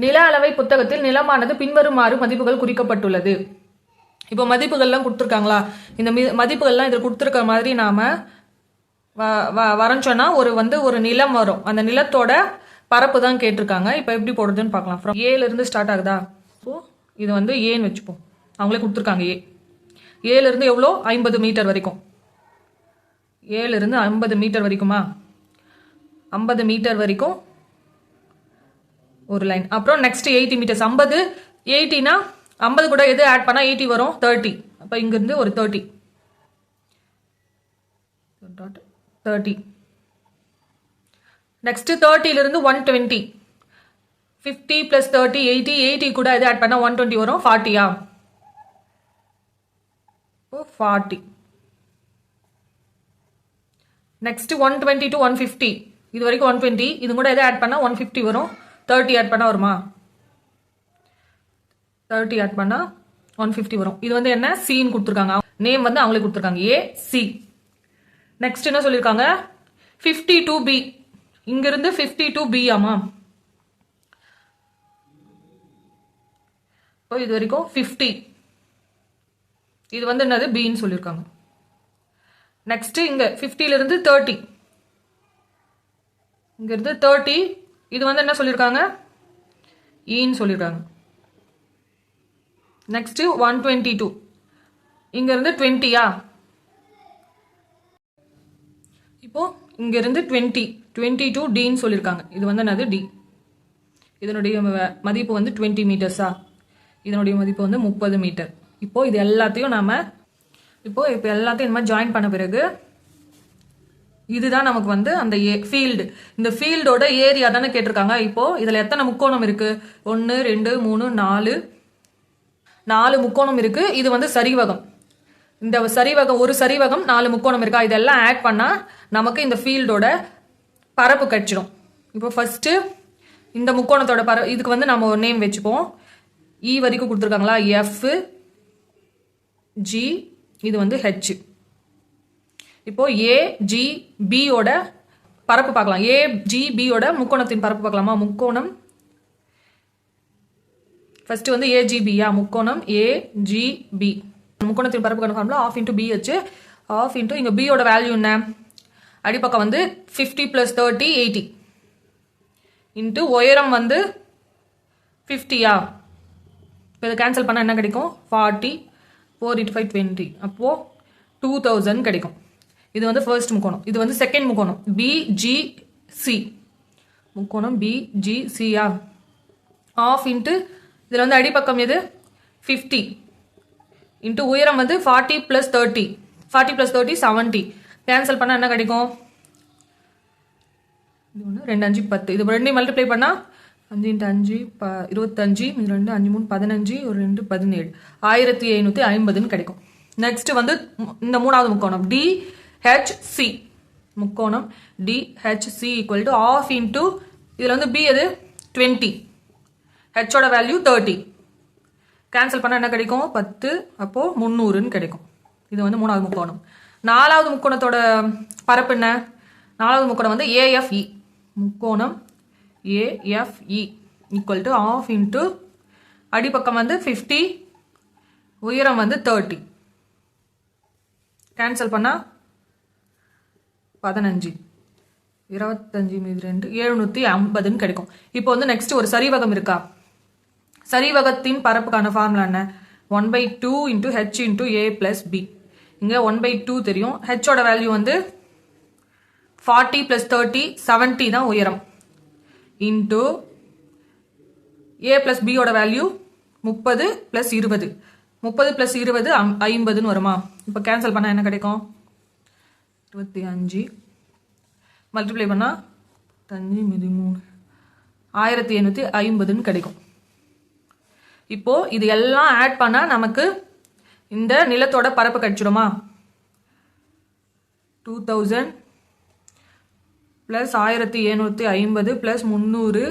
நில அளவை புத்தகத்தில் நிலமானது பின்வருமாறு மதிப்புகள் குறிக்கப்பட்டுள்ளது. இப்போ மதிப்புகள்லாம் கொடுத்துருக்காங்களா? இந்த மி மதிப்புகள்லாம் இதில் கொடுத்துருக்க மாதிரி நாம வ வ- வரைஞ்சோன்னா ஒரு வந்து ஒரு நிலம் வரும். அந்த நிலத்தோட பரப்பு தான் கேட்டிருக்காங்க. இப்போ எப்படி போடுறதுன்னு பார்க்கலாம். ஃப்ரம் ஏல இருந்து ஸ்டார்ட் ஆகுதா? ஸோ இது வந்து ஏன்னு வச்சுப்போம். அவங்களே கொடுத்துருக்காங்க ஏ ஏல இருந்து எவ்வளோ? ஐம்பது மீட்டர் வரைக்கும். ஏல இருந்து ஐம்பது மீட்டர் வரைக்குமா? ஐம்பது மீட்டர் வரைக்கும் ஒரு லைன் அப்புறம் நெக்ஸ்ட் எயிட்டி மீட்டர்ஸ் ஐம்பது எயிட்டினா ஐம்பது கூட எது ஆட் பண்ணால் எயிட்டி வரும்? தேர்ட்டி அப்போ இங்கேருந்து ஒரு thirty thirty next தேர்ட்டிலிருந்து one twenty fifty plus thirty eighty eighty கூட எது ஆட் பண்ணால் ஒன் டுவெண்ட்டி வரும்? ஃபார்ட்டியா ஓ forty next one twenty two one fifty இது வரைக்கும் ஒன் டுவெண்ட்டி இது கூட எதை ஆட் பண்ணால் ஒன் ஃபிஃப்டி வரும்? தேர்ட்டி ஆட் பண்ணால் வருமா? தேர்ட்டி ஆட் பண்ணால் ஒன் ஃபிஃப்டி வரும். இது வந்து என்ன? சின்னு கொடுத்துருக்காங்க. நேம் வந்து அவங்களே கொடுத்துருக்காங்க. ஏ சி நெக்ஸ்ட் என்ன சொல்லியிருக்காங்க? ஃபிஃப்டி டூ பி இங்கிருந்து ஃபிஃப்டி டூ பி ஆமா. இப்போ இது வரைக்கும் ஃபிஃப்டி இது வந்து என்னது? பின்னு சொல்லியிருக்காங்க. நெக்ஸ்ட் இங்க ஃபிஃப்டில இருந்து தேர்ட்டி இங்கிருந்து தேர்ட்டி இது வந்து என்ன சொல்லியிருக்காங்க ஈன்னு சொல்லியிருக்காங்க நெக்ஸ்ட்டு ஒன் டுவெண்ட்டி டூ இங்கேருந்து டுவெண்ட்டியா இப்போ இங்கேருந்து டுவெண்ட்டி டுவெண்ட்டி டூ டின்னு சொல்லியிருக்காங்க இது வந்து என்னது? டி இதனுடைய மதிப்பு வந்து டுவெண்ட்டி மீட்டர்ஸா இதனுடைய மதிப்பு வந்து முப்பது மீட்டர் இப்போது இது எல்லாத்தையும் நாம் இப்போது இப்போ எல்லாத்தையும் இந்த மாதிரி ஜாயின் பண்ண பிறகு இதுதான் நமக்கு வந்து அந்த ஏ ஃபீல்டு இந்த ஃபீல்டோட ஏரியா தானே கேட்டிருக்காங்க. இப்போ இதில் எத்தனை முக்கோணம் இருக்கு? ஒன்று ரெண்டு மூணு நாலு. நாலு முக்கோணம் இருக்கு. இது வந்து சரிவகம். இந்த சரிவகம் ஒரு சரிவகம் நாலு முக்கோணம் இருக்கா? இதெல்லாம் ஆட் பண்ணால் நமக்கு இந்த ஃபீல்டோட பரப்பு கிடைச்சிடும். இப்போ ஃபஸ்ட்டு இந்த முக்கோணத்தோட பர இதுக்கு வந்து நம்ம ஒரு நேம் வச்சுப்போம். E இ வரைக்கும் கொடுத்துருக்காங்களா? எஃப் ஜி இது வந்து ஹெச் இப்போ ஏ ஜி பியோட பரப்பு பார்க்கலாம். ஏ ஜி பியோட முக்கோணத்தின் பரப்பு பார்க்கலாமா? முக்கோணம். ஃபர்ஸ்ட் வந்து ஏஜிபியா முக்கோணம். ஏஜிபி முக்கோணத்தின் பரப்பு கணக்கு ஆஃப் இன்டூ பி வச்சு ஆஃப் இன்டூ இங்கே பியோட வேல்யூ என்ன? அடிப்பக்கம் வந்து fifty plus thirty eighty into உயரம் வந்து ஃபிஃப்டியா இப்போ இதை கேன்சல் பண்ணால் என்ன கிடைக்கும்? Forty four into five twenty அப்போது டூ தௌசண்ட் கிடைக்கும். இது வந்து ஃபர்ஸ்ட் முக்கோணம். இது வந்து செகண்ட் முக்கோணம். பிஜிசி முக்கோணம் பிஜிசியா ஆஃப் இன்ட்டு இதில் வந்து அடிப்பக்கம் எது? ஃபிஃப்டி இன்ட்டு உயரம் வந்து forty plus thirty forty plus thirty seventy cancel பண்ணால் என்ன கிடைக்கும்? இது ஒன்று ரெண்டு அஞ்சு பத்து. இது ரெண்டையும் மல்டிப்ளை பண்ணால் அஞ்சு இன்ட்டு அஞ்சு ப இருபத்தஞ்சு இது ரெண்டு அஞ்சு மூணு பதினஞ்சு ஒரு ரெண்டு பதினேழு. ஆயிரத்தி ஐநூற்றி ஐம்பதுன்னு கிடைக்கும். நெக்ஸ்ட் வந்து இந்த மூணாவது முக்கோணம். டி ஹெச் சி முக்கோணம். D H C equal to half into இதில் வந்து பி எது? டுவெண்ட்டி ஹெச்சோட வேல்யூ தேர்ட்டி கேன்சல் பண்ணால் என்ன கிடைக்கும்? பத்து. அப்போது முந்நூறுன்னு கிடைக்கும். இது வந்து மூணாவது முக்கோணம். நாலாவது முக்கோணத்தோட பரப்பு என்ன? நாலாவது முக்கோணம் வந்து ஏஎஃப்இ முக்கோணம் AFE equal to half into அடிப்பக்கம் வந்து ஃபிஃப்டி உயரம் வந்து தேர்ட்டி கேன்சல் பண்ணால் பதினஞ்சு. இருபத்தஞ்சு மீது ரெண்டு எழுநூற்றி ஐம்பதுன்னு கிடைக்கும். இப்போ வந்து நெக்ஸ்ட் ஒரு சரிவகம் இருக்கா? சரிவகத்தின் பரப்புக்கான ஃபார்முலா என்ன? One by two into H into A plus B இங்கே ஒன் பை டூ தெரியும். ஹெச்சோட வேல்யூ வந்து ஃபார்ட்டி ப்ளஸ் தேர்ட்டி செவன்ட்டி தான் உயரம். இன்ட்டு ஏ ப்ளஸ் பியோட வேல்யூ முப்பது ப்ளஸ் இருபது. முப்பது ப்ளஸ் இருபது ஐம்பதுன்னு வருமா? இப்போ கேன்சல் பண்ணால் என்ன கிடைக்கும்? இருபத்தி அஞ்சு. மல்டிப்ளை பண்ணால் தஞ்சு மிதி மூணு ஆயிரத்தி எண்ணூற்றி ஐம்பதுன்னு கிடைக்கும். இப்போது இது எல்லாம் ஆட் பண்ணால் நமக்கு இந்த நிலத்தோட பரப்பு கிடச்சிடுமா? டூ தௌசண்ட் ப்ளஸ் ஆயிரத்தி எழுநூற்றி ஐம்பது ப்ளஸ் முந்நூறு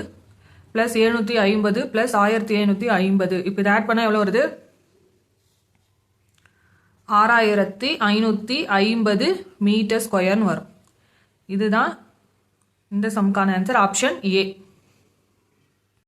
ப்ளஸ் எழுநூற்றி ஐம்பது ப்ளஸ் ஆயிரத்தி எழுநூற்றி ஐம்பது. இப்போ இதை ஆட் பண்ணால் எவ்வளோ வருது? ஆறாயிரத்தி ஐநூற்றி ஐம்பது மீட்டர் ஸ்கொயர்னு வரும். இதுதான் இந்த சம்க்கான ஆன்சர் ஆப்ஷன் ஏ